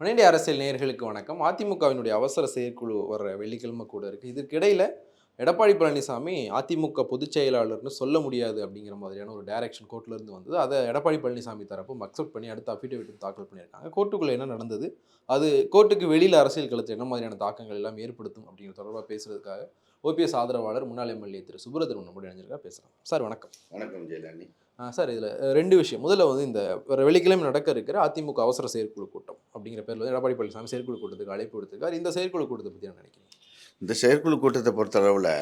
மனித அரசியல் நேயர்களுக்கு வணக்கம். அதிமுகவினுடைய அவசர செயற்குழு வர்ற வெள்ளிக்கிழமை கூட இருக்கு. இதுக்கிடையில எடப்பாடி பழனிசாமி அதிமுக பொதுச் செயலாளர்னு சொல்ல முடியாது அப்படிங்கிற மாதிரியான ஒரு டைரக்ஷன் கோர்ட்ல இருந்து வந்தது. அதை எடப்பாடி பழனிசாமி தரப்பும் அக்செப்ட் பண்ணி அடுத்த அஃபிடேவிட் தாக்கல் பண்ணியிருக்காங்க. கோர்ட்டுக்குள்ள என்ன நடந்தது? அது கோர்ட்டுக்கு வெளியில அரசியல் களத்தில் என்ன மாதிரியான தாக்கங்கள் எல்லாம் ஏற்படுத்தும் அப்படிங்கிற தொடர்பாக பேசுறதுக்காக ஓபிஎஸ் ஆதரவாளர் முன்னாள் எம்எல்ஏ திரு சுப்ரதன் நம்முடைய இணைஞ்சிருக்கா பேசலாம். சார் வணக்கம். வணக்கம் ஜெயலலினி ஆ, சார் இதில் ரெண்டு விஷயம். முதல்ல வந்து இந்த வர வெள்ளிக்கிழமை நடக்க இருக்கிற அதிமுக அவசர செயற்குழு கூட்டம். அப்படிங்கிற பேரில் வந்து எடப்பாடி பழனிசாமி செயற்குழு கூட்டத்துக்கு அழைப்பு விடுத்திருக்காரு. இந்த செயற்குழு கூட்டத்தை பற்றி நான் நினைக்கிறேன் இந்த செயற்குழு கூட்டத்தை பொறுத்தளவில்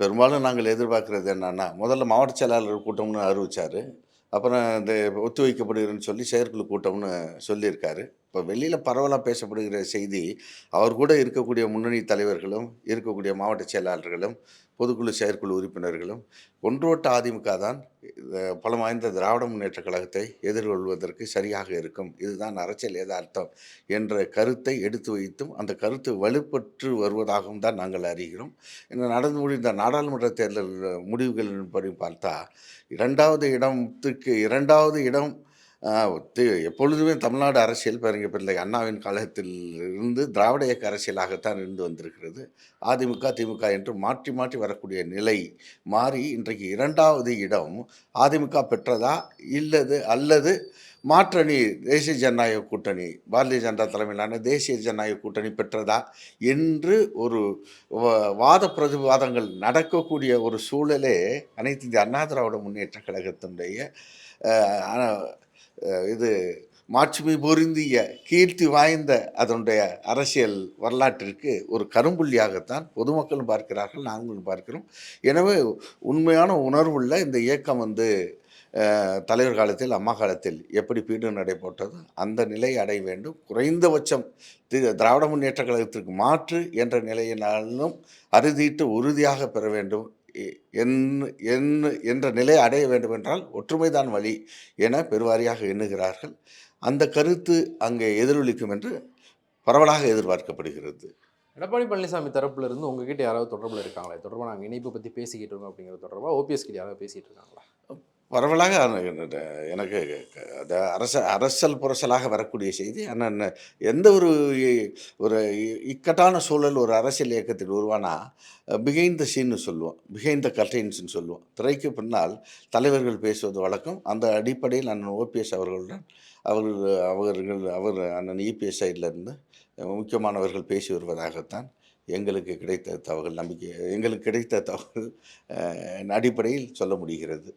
பெரும்பாலும் நாங்கள் எதிர்பார்க்குறது என்னென்னா முதல்ல மாவட்ட செயலாளர் கூட்டம்னு அறிவித்தார் அப்புறம் இந்த ஒத்தி வைக்கப்படுகிறன்னு சொல்லி செயற்குழு கூட்டம்னு சொல்லியிருக்காரு. இப்போ வெளியில் பரவலாக பேசப்படுகிற செய்தி அவர் கூட இருக்கக்கூடிய முன்னணி தலைவர்களும் இருக்கக்கூடிய மாவட்ட செயலாளர்களும் பொதுக்குழு செயற்குழு உறுப்பினர்களும் ஒன்றோட்ட அதிமுக தான் பலம் வாய்ந்த திராவிட முன்னேற்ற கழகத்தை எதிர்கொள்வதற்கு சரியாக இருக்கும். இதுதான் அரசியல் யதார்த்தம் என்ற கருத்தை எடுத்து வைத்தும் அந்த கருத்து வலுப்பெற்று வருவதாகவும் தான் நாங்கள் அறிகிறோம். இந்த நடந்து முடிந்த நாடாளுமன்ற தேர்தல் முடிவுகளின்படி பார்த்தா இரண்டாவது இடத்துக்கு இரண்டாவது இடம் எப்பொழுதுமே தமிழ்நாடு அரசியல் பாருங்க பிள்ளை அண்ணாவின் காலத்தில் இருந்து திராவிட இயக்க அரசியலாகத்தான் இருந்து வந்திருக்கிறது. அதிமுக திமுக என்று மாற்றி மாற்றி வரக்கூடிய நிலை மாறி இன்றைக்கு இரண்டாவது இடம் அதிமுக பெற்றதா? இல்லது அல்லது மாற்றணி தேசிய ஜனநாயக கூட்டணி பாரதிய ஜனதா தலைமையிலான தேசிய ஜனநாயக கூட்டணி பெற்றதா? என்று ஒரு வாத பிரதிவாதங்கள் நடக்கக்கூடிய ஒரு சூழலே அனைத்து இந்திய அண்ணா திராவிட முன்னேற்ற கழகத்தினுடைய இது மாட்சிமை பொருந்திய கீர்த்தி வாய்ந்த அதனுடைய அரசியல் வரலாற்றிற்கு ஒரு கரும்புள்ளியாகத்தான் பொதுமக்களும் பார்க்கிறார்கள் நாங்களும் பார்க்கிறோம். எனவே உண்மையான உணர்வுள்ள இந்த இயக்கம் வந்து தலைவர் காலத்தில் அம்மா காலத்தில் எப்படி பீடு நடைபோட்டது அந்த நிலை அடைய வேண்டும். குறைந்தபட்சம் தி- திராவிட முன்னேற்ற கழகத்திற்கு மாற்று என்ற நிலையினாலும் அறுதியிட்டு உறுதியாக பெற வேண்டும். என்- என்- என்ற நிலை அடைய வேண்டும் என்றால் ஒற்றுமைதான் வழி என பெருவாரியாக எண்ணுகிறார்கள். அந்த கருத்து அங்கே எதிரொலிக்கும் என்று பரவலாக எதிர்பார்க்கப்படுகிறது. எடப்பாடி பழனிசாமி தரப்புல இருந்து உங்ககிட்ட யாராவது தொடர்பில் இருக்காங்களா? தொடர்பாக நாங்கள் இணைப்பு பற்றி பேசிக்கிட்டு இருக்கோம் அப்படிங்கிற தொடர்பாக ஓபிஎஸ் கிட்ட யாராவது பேசிகிட்டு இருக்காங்களா? பரவலாக எனக்கு அந்த அரச அரசல் புரசலாக வரக்கூடிய செய்தி ஆனால் எந்த ஒரு ஒரு இக்கட்டான சூழல் ஒரு அரசியல் இயக்கத்தில் உருவானா பிகைந்த சீன்னு சொல்லுவோம். பிகைந்த கர்டைன்ஸ்னு சொல்லுவோம். திரைக்கு பின்னால் தலைவர்கள் பேசுவது வழக்கம். அந்த அடிப்படையில் அண்ணன் ஓபிஎஸ் அவர்களுடன் அவர்கள் அவர்கள் அவர் அண்ணன் இபிஎஸ் சைட்லேருந்து முக்கியமானவர்கள் பேசி வருவதாகத்தான் எங்களுக்கு கிடைத்த தகவல் நம்பிக்கை எங்களுக்கு கிடைத்த தகவல் அடிப்படையில் சொல்ல முடிகிறது.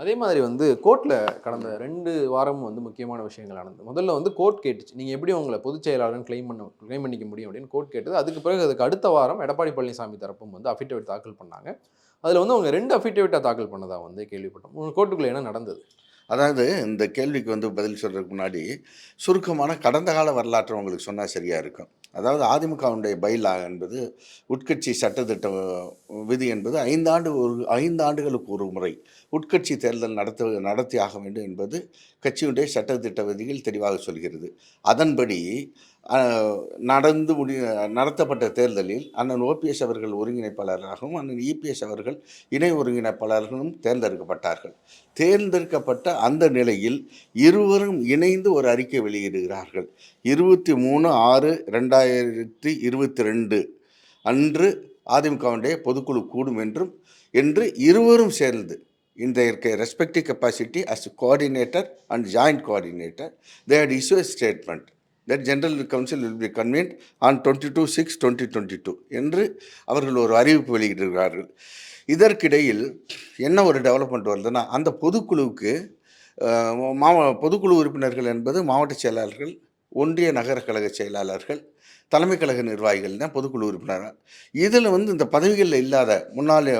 அதே மாதிரி வந்து கோர்ட்டில் கடந்த ரெண்டு வாரமும் வந்து முக்கியமான விஷயங்கள் நடந்தது. முதல்ல வந்து கோர்ட் கேட்டுச்சு. நீங்கள் எப்படி உங்களை பொதுச் செயலாளர்னு க்ளைம் பண்ண க்ளைம் பண்ணிக்க முடியும் அப்படின்னு கோர்ட் கேட்டது. அதுக்கு பிறகு அதுக்கு அடுத்த வாரம் எடப்பாடி பழனிசாமி தரப்பும் வந்து அஃபிடேவிட் தாக்கல் பண்ணாங்க. அதில் வந்து அவங்க ரெண்டு அஃபிடேவிட்டாக தாக்கல் பண்ணதாக வந்து கேள்விப்பட்டோம். உங்கள் கோர்ட்டுக்குள்ளே என்ன நடந்தது? அதாவது இந்த கேள்விக்கு வந்து பதில் சொல்கிறதுக்கு முன்னாடி சுருக்கமான கடந்த கால வரலாற்றை உங்களுக்கு சொன்னால் சரியாக இருக்கும். அதாவது அதிமுகவுடைய பைலா என்பது உட்கட்சி சட்டத்திட்ட விதி என்பது ஐந்தாண்டு ஒரு ஐந்து ஆண்டுகளுக்கு ஒரு முறை உட்கட்சி தேர்தல் நடத்த நடத்தி ஆக வேண்டும் என்பது கட்சியுடைய சட்டத்திட்ட விதிகள் தெளிவாக சொல்கிறது. அதன்படி நடந்து முடி நடத்தப்பட்ட தேர்தலில் அண்ணன் ஓபிஎஸ் அவர்கள் ஒருங்கிணைப்பாளராகவும் அண்ணன் இபிஎஸ் அவர்கள் இணை ஒருங்கிணைப்பாளர்களும் தேர்ந்தெடுக்கப்பட்டார்கள். தேர்ந்தெடுக்கப்பட்ட அந்த நிலையில் இருவரும் இணைந்து ஒரு அறிக்கை வெளியிடுகிறார்கள். இருபத்தி மூணு ஆறு ரெண்டாயிரத்தி இருபத்தி ரெண்டு அன்று அதிமுகவுடைய பொதுக்குழு கூடும் என்றும் என்று இருவரும் சேர்ந்து in their respective capacity as coordinator and joint coordinator, they had issued a statement. That General Council will be convened on 22 6 2022 என்று அவர்கள் ஒரு அறிவிப்பு வெளியிட்டிருக்கிறார்கள். இதற்கிடையில் என்ன ஒரு டெவலப்மெண்ட் வருதுன்னா அந்த பொதுக்குழுவுக்கு மாவ பொதுக்குழு உறுப்பினர்கள் என்பது மாவட்ட செயலாளர்கள் ஒன்றிய நகர கழக செயலாளர்கள் தலைமை கழக நிர்வாகிகள் தான் பொதுக்குழு உறுப்பினர் இதில் வந்து இந்த பதவிகளில் இல்லாத முன்னாள்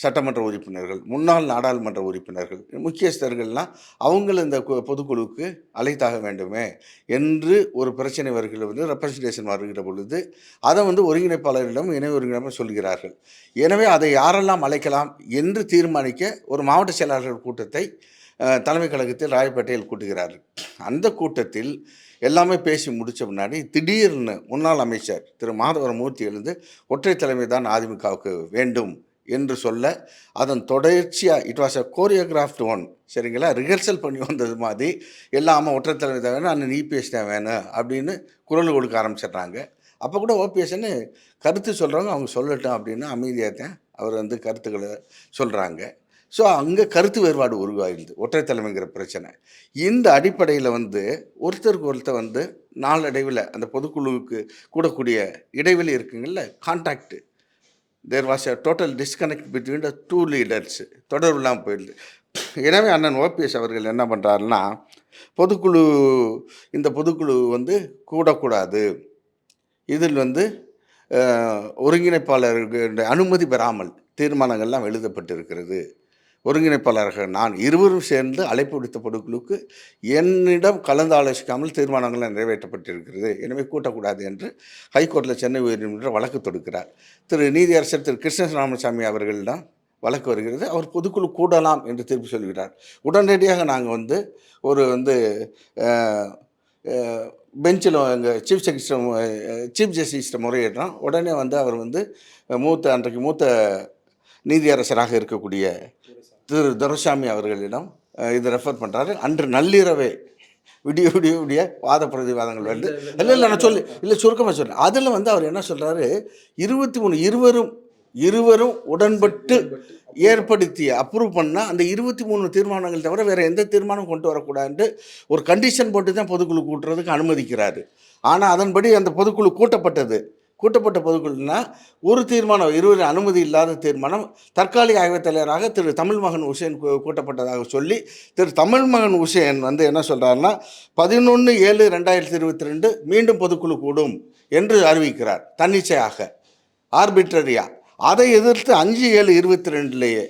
சட்டமன்ற உறுப்பினர்கள் முன்னாள் நாடாளுமன்ற உறுப்பினர்கள் முக்கியஸ்தர்கள்லாம் அவங்கள இந்த கு- பொதுக்குழுவுக்கு அழைத்தாக வேண்டுமே என்று ஒரு பிரச்சனை வருகிற வந்து ரெப்ரசன்டேஷன் வருகிற பொழுது அதை வந்து ஒருங்கிணைப்பாளரிடம் இணை ஒருங்கிணைப்பாளர் சொல்கிறார்கள். எனவே அதை யாரெல்லாம் அழைக்கலாம் என்று தீர்மானிக்க ஒரு மாவட்ட செயலாளர்கள் கூட்டத்தை தலைமை கழகத்தில் ராயப்பேட்டையில் கூட்டுகிறார்கள். அந்த கூட்டத்தில் எல்லாமே பேசி முடித்த முன்னாடி திடீர்னு முன்னாள் அமைச்சர் திரு. மாதவர மூர்த்தி எழுந்து ஒற்றை தலைமை தான் அதிமுகவுக்கு வேண்டும் என்று சொல்ல அதன் தொடர்ச்சியாக it was a choreographed one சரிங்களா? ரிஹர்சல் பண்ணி வந்தது மாதிரி. எல்லாமே ஒற்றைத்தலைமை தான் வேணும் அண்ணன் இபிஎஸ் தான் வேணும் அப்படின்னு குரல் கொடுக்க ஆரம்பிச்சிடுறாங்க. அப்போ கூட ஓபிஎஸ்ன்னு கருத்து சொல்கிறவங்க அவங்க சொல்லட்டும் அப்படின்னு அமைதியாக தான் அவர் வந்து கருத்துக்களை சொல்கிறாங்க ஸோ அங்கே கருத்து வேறுபாடு உருவாகிடுது ஒற்றை தலைமைங்கிற பிரச்சனை. இந்த அடிப்படையில் வந்து ஒருத்தருக்கு ஒருத்தர் வந்து நாளடைவில் அந்த பொதுக்குழுவுக்கு கூடக்கூடிய இடைவெளி இருக்குங்கள்ல contact there was a total disconnect between the two leaders தொடர்பு இல்லாமல் போயிடுது. எனவே அண்ணன் ஓபிஎஸ் அவர்கள் என்ன பண்ணுறாருன்னா பொதுக்குழு இந்த பொதுக்குழு வந்து கூடக்கூடாது. இதில் வந்து ஒருங்கிணைப்பாளர்களுடைய அனுமதி பெறாமல் தீர்மானங்கள்லாம் எழுதப்பட்டிருக்கிறது. ஒருங்கிணைப்பாளராக நான் இருவரும் சேர்ந்து அழைப்பு விடுத்த பொதுக்குழுக்கு என்னிடம் கலந்து ஆலோசிக்காமல் தீர்மானங்கள் நிறைவேற்றப்பட்டிருக்கிறது. எனவே கூட்டக்கூடாது என்று ஹைகோர்ட்டில் சென்னை உயர்நீதிமன்றம் வழக்கு தொடுக்கிறார். திரு நீதியரசர் திரு கிருஷ்ண ராமசாமி அவர்களிடம் வழக்கு வருகிறது. அவர் பொதுக்குழு கூடலாம் என்று தீர்ப்பு சொல்கிறார். உடனடியாக நாங்கள் வந்து ஒரு வந்து பெஞ்சில் எங்கள் சீஃப் செக்ரட்டரி சீஃப் ஜஸ்டிஸ்ட்டை முறையிடுறோம். உடனே வந்து அவர் வந்து மூத்த அன்றைக்கு மூத்த நீதியரசராக இருக்கக்கூடிய திரு துரைசாமி அவர்களிடம் இது ரெஃபர் பண்ணுறாரு அன்று நள்ளிரவே விடிய விடிய விடிய வாத பிரதிவாதங்கள் வந்து இல்லை இல்லை நான் சொல்லி இல்லை சுருக்கமாக சொல்கிறேன் அதில் வந்து அவர் என்ன சொல்கிறாரு இருபத்தி மூணு இருவரும் இருவரும் உடன்பட்டு ஏற்படுத்தி அப்ரூவ் பண்ணால் அந்த இருபத்தி மூணு தீர்மானங்கள் தவிர வேறு எந்த தீர்மானம் கொண்டு வரக்கூடாதுன்ட்டு ஒரு கண்டிஷன் போட்டு தான் பொதுக்குழு கூட்டுறதுக்கு அனுமதிக்கிறாரு. ஆனால் அதன்படி அந்த பொதுக்குழு கூட்டப்பட்டது. கூட்டப்பட்ட பொதுக்குழுனா ஒரு தீர்மானம் இருவர் அனுமதி இல்லாத தீர்மானம் தற்காலிக ஆய்வுத் தலைவராக திரு தமிழ்மகன் உசேன் கூட்டப்பட்டதாக சொல்லி திரு தமிழ் மகன் உசேன் வந்து என்ன சொல்கிறாருன்னா பதினொன்று ஏழு ரெண்டாயிரத்தி இருபத்தி ரெண்டு மீண்டும் பொதுக்குழு கூடும் என்று அறிவிக்கிறார் தன்னிச்சையாக ஆர்பிட்ரரியா அதை எதிர்த்து அஞ்சு ஏழு இருபத்தி ரெண்டுலேயே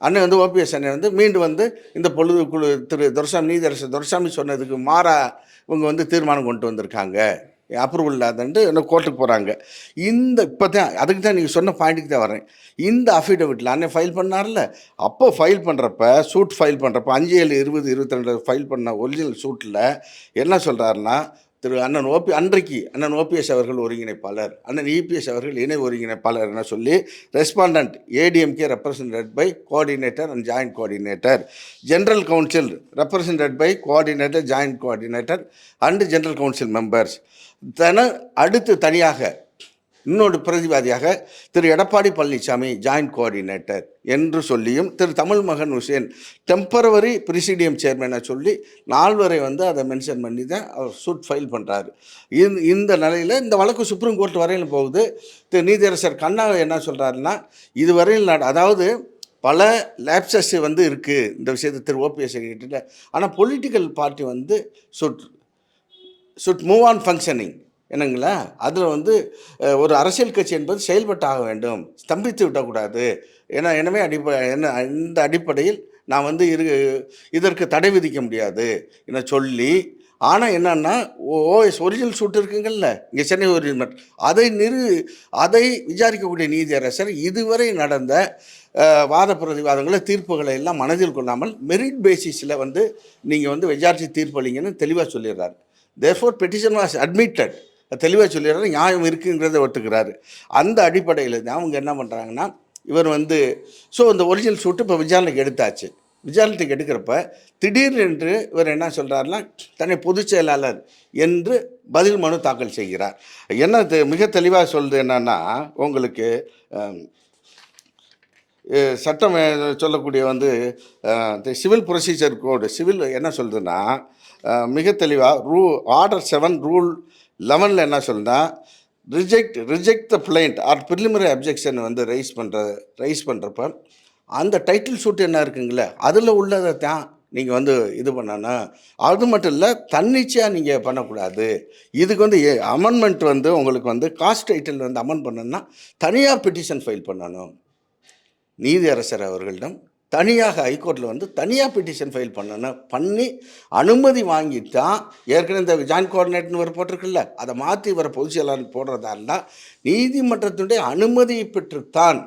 அண்ணன் வந்து ஓபிஎஸ் அண்ணன் வந்து மீண்டும் வந்து இந்த பொழுதுக்குழு திரு துரசாமி நீதியரசர் துரசாமி சொன்னதுக்கு மாறா இவங்க வந்து தீர்மானம் கொண்டு வந்திருக்காங்க. அப்ரூவல் இல்லாதன்ட்டு இன்னும் கோர்ட்டுக்கு போகிறாங்க இந்த இப்போ தான் அதுக்கு தான் நீங்கள் சொன்ன பாயிண்ட்டுக்கு தான் வரேன் இந்த அஃபிடவிட்டில் அன்னை ஃபைல் பண்ணார்ல. அப்போ ஃபைல் பண்ணுறப்ப சூட் ஃபைல் பண்ணுறப்ப அஞ்சு ஏழு இருபது இருபத்தி ரெண்டு ஃபைல் பண்ண ஒரிஜினல் சூட்டில் என்ன சொல்கிறாருன்னா திரு அண்ணன் ஓபி அன்றைக்கு அண்ணன் ஓபிஎஸ் அவர்கள் ஒருங்கிணைப்பாளர் அண்ணன் இபிஎஸ் அவர்கள் இணை ஒருங்கிணைப்பாளர் என சொல்லி respondent ADMK represented by coordinator and joint coordinator general council represented by coordinator joint coordinator and general council members தன அடுத்து தனியாக இன்னொரு பிரதிவாதியாக திரு எடப்பாடி பழனிசாமி ஜாயின்ட் கோஆர்டினேட்டர் என்று சொல்லியும் திரு தமிழ் மகன் உசேன் டெம்பரவரி பிரிசிடியம் சேர்மனை சொல்லி நால்வரை வந்து அதை மென்ஷன் பண்ணி தான் அவர் சூட் ஃபைல் பண்ணுறாரு இந்த இந்த நிலையில் இந்த வழக்கு சுப்ரீம் கோர்ட் வரையிலும் போகுது. திரு நீதியரசர் கண்ணா என்ன சொல்கிறாருன்னா இதுவரையில் நட அதாவது பல லேப்சஸ் வந்து இருக்குது இந்த விஷயத்தை திரு ஓபிஎஸ் கிட்ட. ஆனால் பொலிட்டிக்கல் பார்ட்டி வந்து should should move on functioning என்னங்களா அதில் வந்து ஒரு அரசியல் கட்சி என்பது செயல்பட்டாக வேண்டும். ஸ்தம்பித்து விடக்கூடாது ஏன்னா எனவே அடிப்படை என்ன இந்த அடிப்படையில் நான் வந்து இரு இதற்கு தடை விதிக்க முடியாது. என சொல்லி ஆனால் என்னன்னா ஓஎஸ் ஒரிஜினல் சூட் இருக்குங்கள்ல இங்கே சென்னை ஒரிஜினல் அதை நிறு அதை விசாரிக்கக்கூடிய நீதியரசர் இதுவரை நடந்த வாத பிரதிவாதங்களை தீர்ப்புகளை எல்லாம் மனதில் கொள்ளாமல் மெரிட் பேசிஸில் வந்து நீங்கள் வந்து விசாரித்து தீர்ப்பளிங்கன்னு தெளிவாக சொல்லிடுறாரு. தேர்ஃபோர் பெட்டிஷன் வாஸ் அட்மிட்டட் தெளிவாக சொல்லிடுறாரு நியாயம் இருக்குங்கிறத ஒத்துக்கிறாரு. அந்த அடிப்படையில் தான் அவங்க என்ன பண்ணுறாங்கன்னா இவர் வந்து ஸோ இந்த ஒரிஜினல் சூட்டு இப்போ விசாரணைக்கு எடுத்தாச்சு. விசாரணைக்கு எடுக்கிறப்ப திடீரென்று இவர் என்ன சொல்கிறாருன்னா தன்னை பொதுச் செயலாளர் என்று பதில் மனு தாக்கல் செய்கிறார். என்ன தெ- மிக தெளிவாக சொல்கிறது என்னன்னா உங்களுக்கு சட்டம் சொல்லக்கூடிய வந்து சிவில் ப்ரொசீஜர் கோடு சிவில் என்ன சொல்றதுன்னா மிக தெளிவாக ரூ ஆர்டர் செவன் ரூல் லெவனில் என்ன சொல்லுன்னா reject reject the plaint or preliminary objection வந்து ரைஸ் பண்ணுற ரைஸ் பண்ணுறப்ப அந்த டைட்டில் சூட் என்ன இருக்குங்களே அதில் உள்ளதை தான் நீங்கள் வந்து இது பண்ணணும். அது மட்டும் இல்லை தன்னிச்சையாக நீங்கள் பண்ணக்கூடாது. இதுக்கு வந்து அமெண்ட்மெண்ட் வந்து உங்களுக்கு வந்து காஸ்ட் டைட்டில் வந்து அமெண்ட் பண்ணணும்னா தனியாக பெட்டிஷன் ஃபைல் பண்ணணும். நீதியரசர் அவர்களிடம் தனியாக ஹைகோர்ட்டில் வந்து தனியாக பெட்டிஷன் ஃபைல் பண்ணணும். பண்ணி அனுமதி வாங்கி தான் ஏற்கனவே இந்த ஜாயின்ட் கோஆர்டினேட்னு ஒரு போட்டிருக்குல்ல அதை மாற்றி வர பொது செயலாளர் போடுறதா இருந்தால் நீதிமன்றத்தினுடைய அனுமதியை பெற்றுத்தான்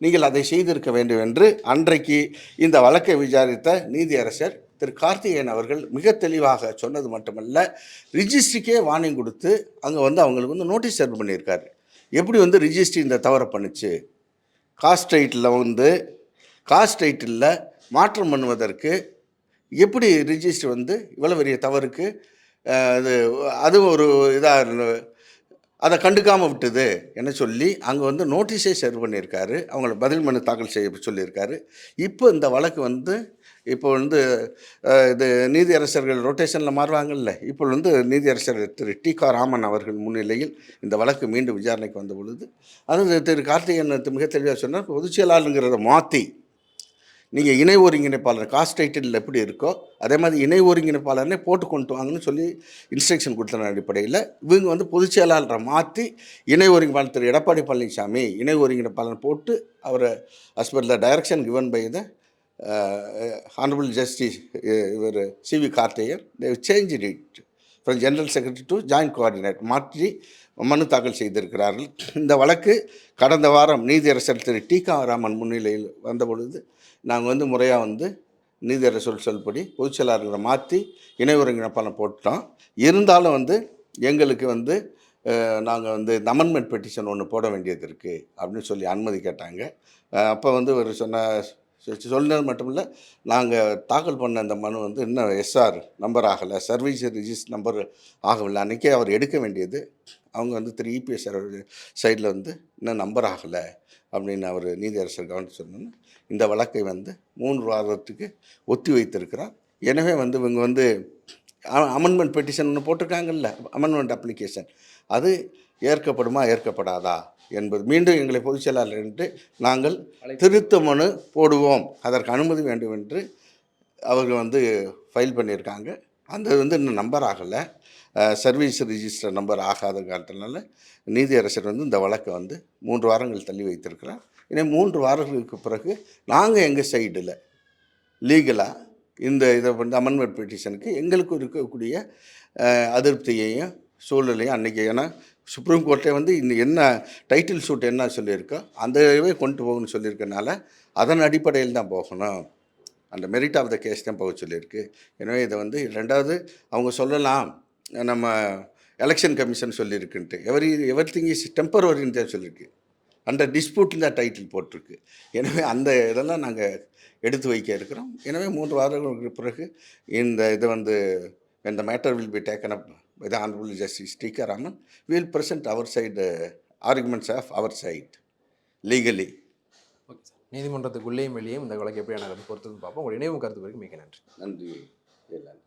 நீங்கள் அதை செய்திருக்க வேண்டும் என்று அன்றைக்கு இந்த வழக்கை விசாரித்த நீதியரசர் திரு கார்த்திகேயன் அவர்கள் மிக தெளிவாக சொன்னது மட்டுமல்ல ரிஜிஸ்ட்ரிக்கே வார்னிங் கொடுத்து அங்கே வந்து அவங்களுக்கு வந்து நோட்டீஸ் சர்வ் பண்ணியிருக்காரு. எப்படி வந்து ரிஜிஸ்ட்ரி இந்த தவறை பண்ணுச்சு? காஸ்ட்ரைட்டில் வந்து காஸ்ட் டைட்டிலில் மாற்றம் பண்ணுவதற்கு எப்படி ரிஜிஸ்டர் வந்து இவ்வளோ பெரிய தவறுக்கு அது அது ஒரு இதாக அதை கண்டுக்காமல் விட்டது என சொல்லி அங்கே வந்து நோட்டீஸே சர்வ் பண்ணியிருக்காரு. அவங்கள பதில் மனு தாக்கல் செய்ய சொல்லியிருக்காரு. இப்போ இந்த வழக்கு வந்து இப்போ வந்து இது நீதியரசர்கள் ரொட்டேஷனில் மாறுவாங்கல்ல இப்போ வந்து நீதியரசர் திரு டி கா ராமன் அவர்கள் முன்னிலையில் இந்த வழக்கு மீண்டும் விசாரணைக்கு வந்த பொழுது அது திரு கார்த்திகேயன் மிக தெளிவாக சொன்னார் பொதுச் செயலாளருங்கிறத மாற்றி நீங்கள் இணை ஒருங்கிணைப்பாளர் காஸ்ட் டைட்டில் எப்படி இருக்கோ அதே மாதிரி இணை ஒருங்கிணைப்பாளர்னே போட்டு கொண்டு வாங்கன்னு சொல்லி இன்ஸ்ட்ரக்ஷன் கொடுத்தன அடிப்படையில் இவங்க வந்து பொதுச் செயலாளரை மாற்றி இணை ஒருங்கிணைப்பாளர் திரு. எடப்பாடி பழனிசாமி இணை ஒருங்கிணைப்பாளர் போட்டு அவரை as per the direction given by the honourable justice இவர் CV Karthikeyan Dev change it from general secretary to joint coordinate மாற்றி மனு தாக்கல் செய்திருக்கிறார்கள். இந்த வழக்கு கடந்த வாரம் நீதியரசர் திரு. டி. கா. ராமன் முன்னிலையில் வந்த பொழுது நாங்கள் வந்து முறையாக வந்து நீதியரசர் சொல்படி பொதுச் செயலாளர்களை மாற்றி இணை ஒருங்கிணைப்பாளர் போட்டோம் இருந்தாலும் வந்து எங்களுக்கு வந்து நாங்கள் வந்து இந்த அமெண்ட்மெண்ட் பெட்டிஷன் ஒன்று போட வேண்டியது இருக்குது அப்படின்னு சொல்லி அனுமதி கேட்டாங்க. அப்போ வந்து ஒரு சொன்ன சொன்னது மட்டும் இல்லை நாங்கள் தாக்கல் பண்ண அந்த மனு வந்து இன்னும் எஸ்ஆர் நம்பர் ஆகலை சர்வீஸ் ரிஜிஸ்டர் நம்பர் ஆகவில்லை. அன்றைக்கே அவர் எடுக்க வேண்டியது அவங்க வந்து திரு இபிஎஸ் சைடில் வந்து இன்னும் நம்பர் ஆகலை. அப்படின்னு அவர் நீதியரசர் கவனித்து சொன்னோன்னு இந்த வழக்கை வந்து மூன்று வாரத்துக்கு ஒத்தி வைத்திருக்கிறார். எனவே வந்து இவங்க வந்து அமெண்ட்மெண்ட் பெட்டிஷன் ஒன்று போட்டிருக்காங்கல்ல அமெண்ட்மெண்ட் அப்ளிகேஷன் அது ஏற்கப்படுமா ஏற்கப்படாதா என்பது மீண்டும் எங்களை பொதுச் செயலாளர் என்று நாங்கள் திருத்த மனு போடுவோம். அதற்கு அனுமதி வேண்டும் என்று அவர்கள் வந்து ஃபைல் பண்ணியிருக்காங்க. அந்த வந்து இன்னும் நம்பர் ஆகலை. சர்வீஸ் ரிஜிஸ்டர் நம்பர் ஆகாத காரணத்தினால நீதியரசர் வந்து இந்த வழக்கை வந்து மூன்று வாரங்கள் தள்ளி வைத்திருக்கிறார். இனி மூன்று வாரங்களுக்கு பிறகு நாங்கள் எங்கள் சைடில் லீகலாக இந்த இதை வந்து அமெண்ட்மெண்ட் பெட்டிஷனுக்கு எங்களுக்கு இருக்கக்கூடிய அதிருப்தியையும் சூழ்நிலையும் அன்றைக்கி ஏன்னா சுப்ரீம் கோர்ட்டே வந்து இந்த என்ன டைட்டில் சூட் என்ன சொல்லியிருக்கோ அந்தவே கொண்டு போகணும்னு சொல்லியிருக்கனால அதன் அடிப்படையில் தான் போகணும். அந்த மெரிட் ஆஃப் த கேஸ் தான் போக சொல்லியிருக்கு. எனவே இதை வந்து ரெண்டாவது அவங்க சொல்லலாம். நம்ம எலெக்ஷன் கமிஷன் சொல்லியிருக்குன்ட்டு எவரி எவ்ரி திங் இஸ் டெம்பரரின்னு தான் சொல்லியிருக்கு அந்த டிஸ்பியூட்டில் தான் டைட்டில் போட்டிருக்கு. எனவே அந்த இதெல்லாம் நாங்கள் எடுத்து வைக்க இருக்கிறோம். எனவே மூன்று வாரங்களுக்கு பிறகு இந்த இது வந்து இந்த matter will be taken up with honourable justice T K Raman will present அவர் side arguments of our side legally okay sir நீதிமன்றத்துக்குள்ளேயும் வெளியே இந்த வழக்கு எப்படியான பொறுத்தது பார்ப்போம். உங்களுடைய நினைவு கருத்து வரைக்கும் மிக நன்றி. நன்றி. எல்லாரும்